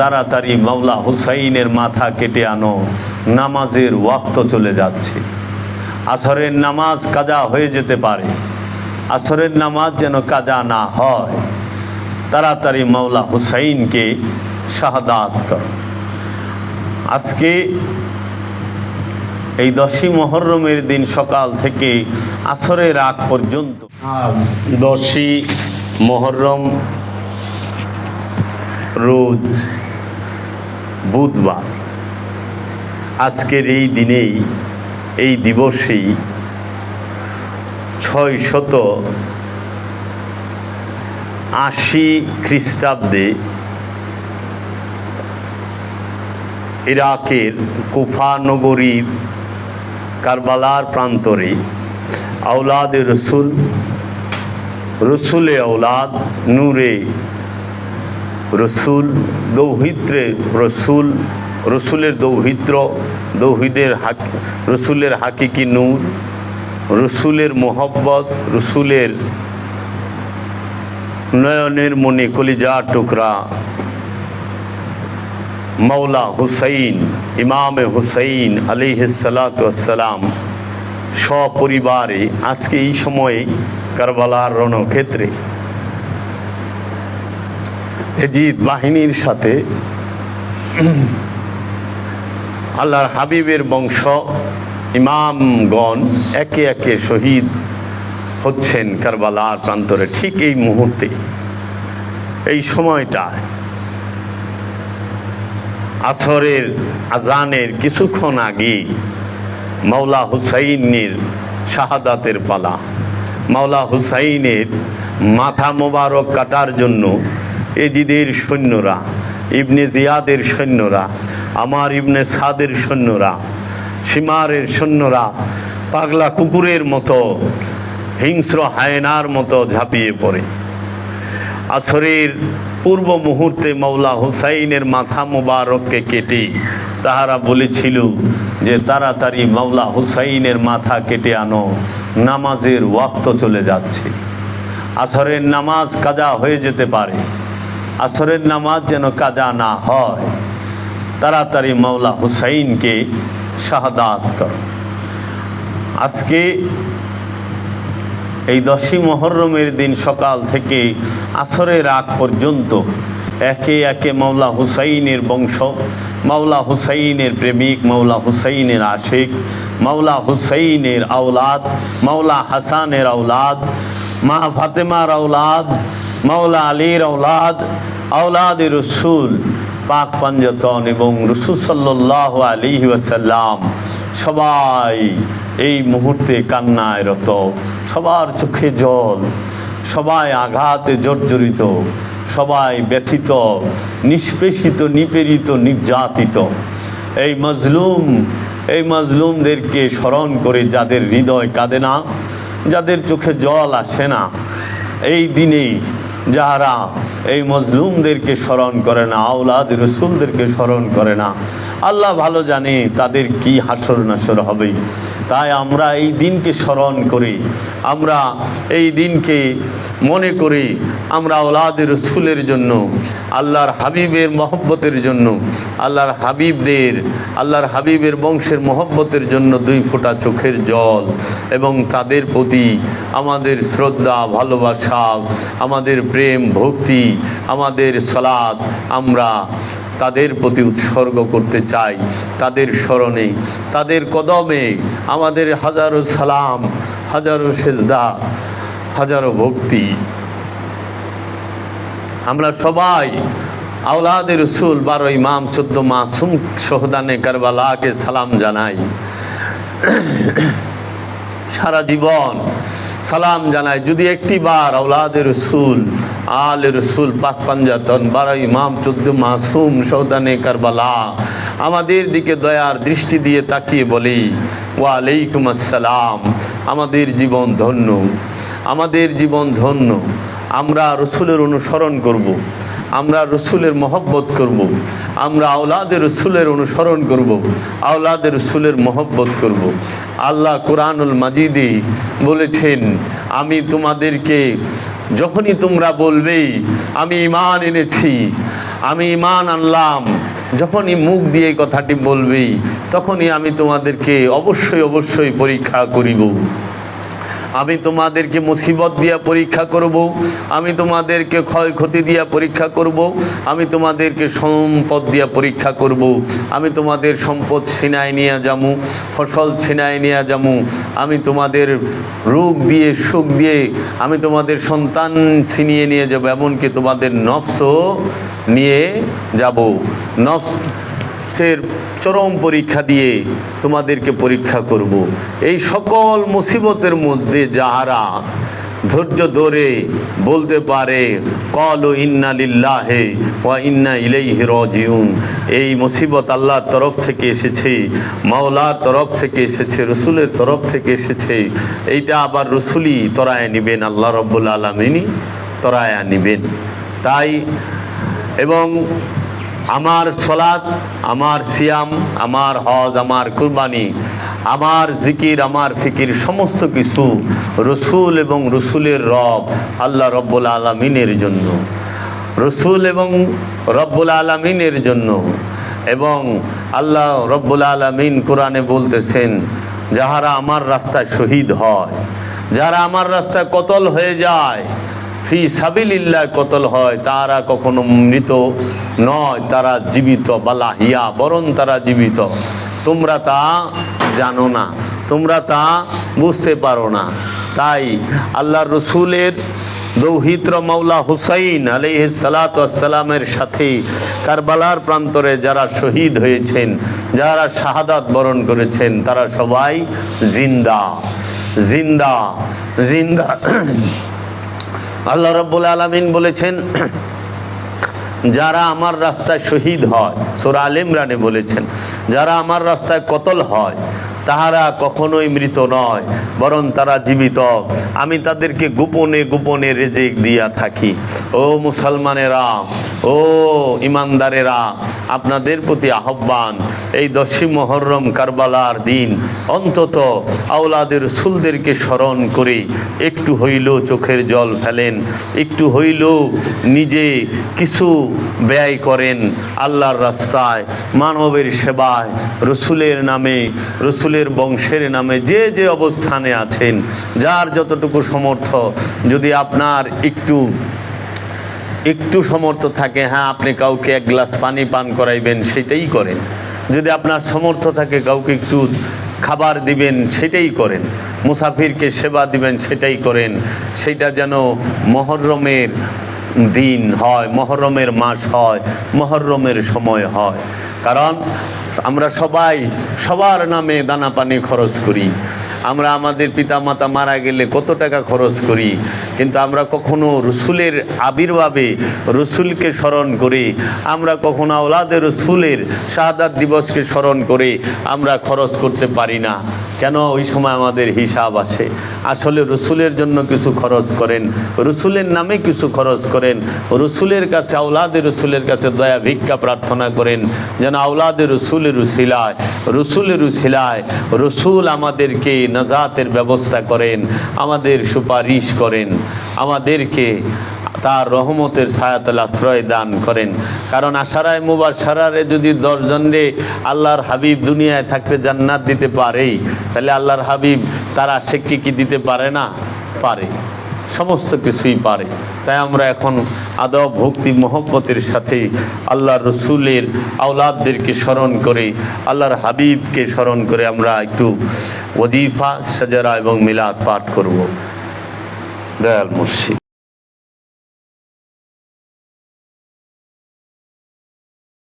তাড়াতাড়ি মাওলা হুসাইনের মাথা কেটে আনো, নামাজের ওয়াক্ত চলে যাচ্ছে। আসরের নামাজ কাজা হয়ে যেতে পারে, আসরের নামাজ যেন কাজা না হয়। তাড়াতাড়ি মাওলা হুসাইনকে শাহাদাত কর। আজকে এই দশই মহরমের দিন সকাল থেকে আসরের আগ পর্যন্ত। দশই মহরম রোজ বুধবার। আজকের এই দিনেই, এই দিবসেই ছয় শত আশি খ্রিস্টাব্দে ইরাকের কুফা নগরীর কারবালার প্রান্তরে আউলাদ রসুল রসুলে আউলাদ নূরে রসুল দৌহিত্রে, রসুল, রসুলের দৌহিত্র, দৌহিদের হাক, রসুলের হাকিকি নূর, রসুলের মোহব্বত, রসুলের নয়নের মনে কলিজা টুকরা মৌলা হুসাইন, ইমামে হুসাইন আলিহাসালাম সপরিবারে আজকে এই সময়ে কারবালার রণক্ষেত্রে এজিদ বাহিনীর সাথে। আল্লাহর হাবিবের বংশ, ইমামগণ একে একে শহীদ হচ্ছেন কারবালার প্রান্তরে ঠিক এই মুহূর্তে, এই সময়টায় আসরের আজানের কিছুক্ষণ আগে মাওলা হুসাইনের শাহাদাতের পালা। মাওলা হুসাইনের মাথা মোবারক কাটার জন্য এজিদের সৈন্যরা, ইবনে জিয়াদের সৈন্যরা, আমার ইবনে সাদের সৈন্যরা সীমারের সৈন্যরা, পাগলা কুকুরের মতো, হিংস্র হায়নার মতো ঝাঁপিয়ে পড়ে। আসরের পূর্ব মুহূর্তে মৌলা হুসাইনের মাথা মোবারককে কেটে তাহারা বলেছিল যে, তাড়াতাড়ি মৌলা হুসাইনের মাথা কেটে আনো, নামাজের ওয়াক্ত চলে যাচ্ছে। আসরের নামাজ কাজা হয়ে যেতে পারে। আসরের নামাজ যেন কাজা না হয়, তাড়াতাড়ি মৌলা হুসাইনকে শাহাদাত কর। আজকে এই দশই মহরমের দিন সকাল থেকে আসরের আগ পর্যন্ত একে একে মাওলা হুসাইনের বংশ, মাওলা হুসাইনের প্রেমিক, মাওলা হুসাইনের আশেক, মাওলা হুসাইনের আওলাদ, মাওলা হাসানের আওলাদ, মা ফাতেমার আওলাদ মাওলা আলীর আওলাদ আওলাদ রসুল, পাক পাঞ্জতন এবং রসুল সাল্লাহ আলী ওয়াসাল্লাম সবাই এই মুহূর্তে কান্নায় রত, সবার চোখে জল, সবাই আঘাতে জর্জরিত, সবাই ব্যথিত, নিষ্পেষিত, নিপীড়িত, নির্যাতিত। এই মজলুম, এই মজলুমদেরকে স্মরণ করে যাদের হৃদয় কাঁদে না, যাদের চোখে জল আসে না, এই দিনেই যাহারা এই মজলুমদেরকে স্মরণ করে না, আওলাদ রসুলদেরকে স্মরণ করে না, আল্লাহ ভালো জানে তাদের কি হাসর নাসর হবে। তাই আমরা এই দিনকে স্মরণ করি, আমরা এই দিনকে মনে করি, আমরা আওলাদ রসুলের জন্য, আল্লাহর হাবিবের মহব্বতের জন্য, আল্লাহর হাবিবদের, আল্লাহর হাবিবের বংশের মহব্বতের জন্য দুই ফোঁটা চোখের জল এবং তাদের প্রতি আমাদের শ্রদ্ধা, ভালোবাসা, আমাদের প্রেম, ভক্তি, আমাদের সলাদ আমরা তাদের প্রতি উৎসর্গ করতে চাই, তাদের স্মরণে, তাদের কদমে আমাদের হাজারো সালাম, হাজারো সেজদা, হাজারো ভক্তি। আমরা সবাই আওলাদের রসুল, বারো ইমাম, চোদ্দ মাসুম সোহদানে কারবালাকে সালাম জানাই। সারা জীবন সালাম জানাই। যদি একটি বার আওলাদের রসুল আল রসুল পাক পাঞ্জাতন, বারো ইমাম, চোদ্দ মাসুম, সৌদানে কারবালা আমাদের দিকে দয়ার দৃষ্টি দিয়ে তাকিয়ে বলি, ওয়ালাইকুম আসসালাম, আমাদের জীবন ধন্য আমাদের জীবন ধন্য আমরা রসুলের অনুসরণ করব। আমরা রসুলের মহব্বত করব। আমরা আওলাদের রসুলের অনুসরণ করব। আওলাদের রসুলের মহব্বত করব। আল্লাহ কোরআনুল মাজিদে বলেছেন, আমি তোমাদেরকে যখনই তোমরা বলবে, আমি ইমান এনেছি, আমি ইমান আনলাম। যখনই মুখ দিয়ে কথাটি বলবে, তখনই আমি তোমাদেরকে অবশ্যই অবশ্যই পরীক্ষা করিব। আমি তোমাদেরকে মুসিবত দিয়া পরীক্ষা করব, আমি তোমাদেরকে ক্ষয়ক্ষতি দিয়া পরীক্ষা করব, আমি তোমাদেরকে সম্পদ দিয়া পরীক্ষা করব, আমি তোমাদের সম্পদ ছিনায় নিয়ে যামু, ফসল ছিনায় নিয়ে যামু, আমি তোমাদের রোগ দিয়ে, সুখ দিয়ে, আমি তোমাদের সন্তান ছিনিয়ে নিয়ে যাব, এমনকি তোমাদের নফসও নিয়ে যাব। নফস সের চরম পরীক্ষা দিয়ে তোমাদেরকে পরীক্ষা করব। এই সকল মুসিবতের মধ্যে যাহারা ধৈর্য ধরে বলতে পারে, কল ও ইন্না লিল্লাহে ওয়া ইন্না ইলাইহি রাজিউন। এই মুসিবত আল্লাহর তরফ থেকে এসেছে, মাওলার তরফ থেকে এসেছে, রসুলের তরফ থেকে এসেছে। এইটা আবার রসুলই তরায় নিবেন, আল্লাহ রব্বুল আলমিনই তরায়া নিবেন। তাই এবং আমার সলাদ আমার সিয়াম, আমার হজ, আমার কুরবানি, আমার জিকির, আমার ফিকির, সমস্ত কিছু রসুল এবং রসুলের রব আল্লাহ রব্বুল আলমিনের জন্য। রসুল এবং রব্বুল আলমিনের জন্য। এবং আল্লাহ রব্বুল আলমিন কোরআনে বলতেছেন, যাহারা আমার রাস্তায় শহীদ হয় যারা আমার রাস্তায় কতল হয়ে যায় ফি সাবিলিল্লাহ কতল হয়, তারা কখনো মৃত নয়, তারা জীবিত, বালা হিয়া, বরং তারা জীবিত। তোমরা তা জানো না, তোমরা তা বুঝতে পারো না। তাই আল্লাহ রসুলের দৌহিত্র মাওলা হুসাইন আলিহ সালাতামের সাথে কারবালার প্রান্তরে যারা শহীদ হয়েছেন, যারা শাহাদাত বরণ করেছেন, তারা সবাই জিন্দা জিন্দা জিন্দা। আল্লাহ রব্বুল আলমিন বলেছেন যারা আমার রাস্তায় শহীদ হয় সোরা আল ইমরানে বলেছেন, যারা আমার রাস্তায় কতল হয়, তাহারা কখনোই মৃত নয়, বরং তারা জীবিত। আমি তাদেরকে গোপনে গোপনে রেজেক দিয়া থাকি। ও মুসলমানেরা, ও ইমানদারেরা, আপনাদের প্রতি আহ্বান, এই দশী মহরম কারবালার দিন, অন্তত আওলাদের সুলদেরকে স্মরণ করে একটু হইলেও চোখের জল ফেলেন, একটু হইলেও নিজে কিছু ব্যয় করেন, আল্লাহর রাস্তায়, মানবের সেবায়, রসুলের নামে, রসুলের বংশের নামে যে যে অবস্থানে আছেন, যার যতটুকু সমর্থ, যদি আপনার একটু একটু সমর্থ থাকে হ্যাঁ আপনি কাউকে এক গ্লাস পানি পান করাইবেন, সেটাই করেন। যদি আপনার সমর্থ থাকে, কাউকে একটু খাবার দিবেন, সেটাই করেন। মুসাফিরকে সেবা দিবেন, সেটাই করেন। সেটা যেন মহরমের দিন হয়, মহরমের মাস হয়, মহরমের সময় হয়। কারণ আমরা সবাই সবার নামে দানা পানি খরচ করি। আমরা আমাদের পিতামাতা মারা গেলে কত টাকা খরচ করি। কিন্তু আমরা কখনো রসুলের আবির্ভাবে রসুলকে স্মরণ করে, আমরা কখনো আওলাদের রসুলের শাহাদাত দিবসকে স্মরণ করে আমরা খরচ করতে পারি না। কেন? ওই সময় আমাদের হিসাব আছে। আসলে রসুলের জন্য কিছু খরচ করেন, রসুলের নামে কিছু খরচ করেন রসুলের কাছে, আওলাদের রসুলের কাছে দয়া ভিক্ষা প্রার্থনা করেন, যেন আওলাদের রসুলের উশিলায় রসুলের উশিলায় রসুল আমাদেরকে নাজাতের ব্যবস্থা করেন, আমাদের সুপারিশ করেন, আমাদেরকে তার রহমতের ছায়াতল আশ্রয় দান করেন। কারণ আশারায় মুবার সারারে যদি দশজনরে আল্লাহর হাবিব দুনিয়ায় থাকতে জান্নাত দিতে পারেই, তাহলে আল্লাহর হাবিব তার আশেককে কি দিতে পারে না? পারে। সমস্ত কিছুই পারে। তাই আমরা এখন আদব, ভক্তি, মহব্বতের সাথে আল্লাহ রসুলের আওলাদদেরকে স্মরণ করে, আল্লাহর হাবিবকে স্মরণ করে আমরা একটু ওদিফা সাজারা এবং মিলাদ পাঠ করব। দয়াল মুর্শিদ।